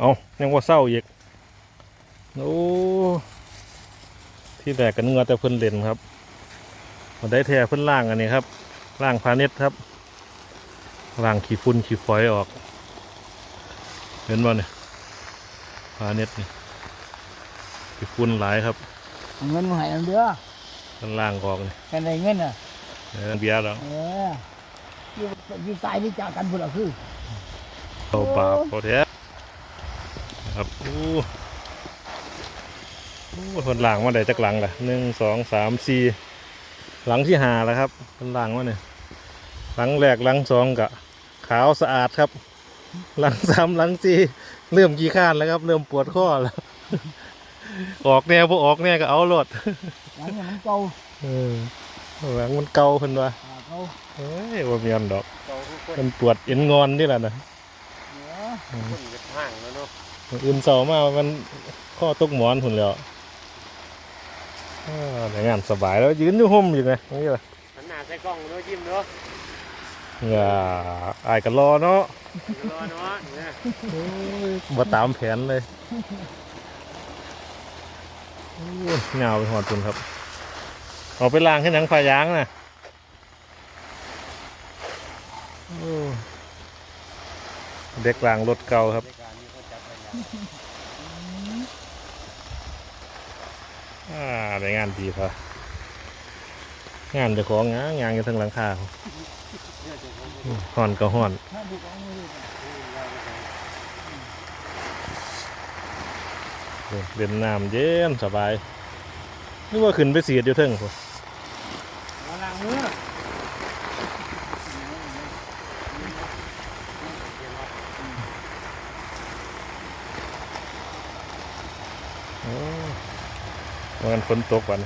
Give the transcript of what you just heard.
เอายังว่าเศร้าอีกโอ้ที่แรกกันเงือแต่เพิ่นเล่นครับมาได้แท้เพิ่นล่างอันนี้ครับล่างพาเน็ตครับล่างขี้ฝุ่นขี้ฝอยออก เห็นบ่เนี่ยพาเน็ตนี่ขี้ฝุ่นหลายครับเอาเงินมาให้อันเด้อข้างล่างออกนี่แค่ได้เงินน่ะเออเบียร์แล้วเอออยู่อยู่ตายนี่จากกันพุ่นล่ะคือเอาปลาพอแท้ ครับโอ้โอ้คนล่างมาได้จากหลังล่ะหนึ่งสองสามสี่หลังที่หาแล้วครับคนล่างมาเนี่ยหลังแรกหลังสองกะขาวสะอาดครับ หลังสามหลังสี่เริ่มขี้ข้านแล้วครับ เริ่มปวดข้อแล้วออกแนวพอออกแนวก็เอาโลดหลังเนี่ยมันเก่าเออหลังมันเกาเพิ่นว่าอ่าเก่าเอ้ยว่ามีอันดอกเก่าทุกคนมันปวดเอ็นงอนนี่แหละนะเนื้ อคนจะห่างแล้วเนาะอื่นเสาร์มามันข้อตกหมอนหุ่นแล้วอ่าแต่งานสบายแล้วยืนอยู่ห่มอยู่ไงนี่แหละหันหน้าใส่กล้องเนาะยิ้มเนาะอย่าอายกันรอเนาะรอเนาะเนี่ยโอ้ยบ่ตามแผนเลยโอ้ยเหงาไปหอดตุนครับเอาไปล้างให้หนังผายางนะโอ้เด็กล้างรถเก่าครับ อ่าได้งานดีพะงานเจ้าของงานงานอยู่ทั้งหลังคาห่อนก็ห่อนถ้าดูของมือโอ้เล่นน้ำเย็นสบายนึกว่าขึ้นไปเสียดอยู่เทิงพอมาล้างมือ โอ้วันฝนตกวัน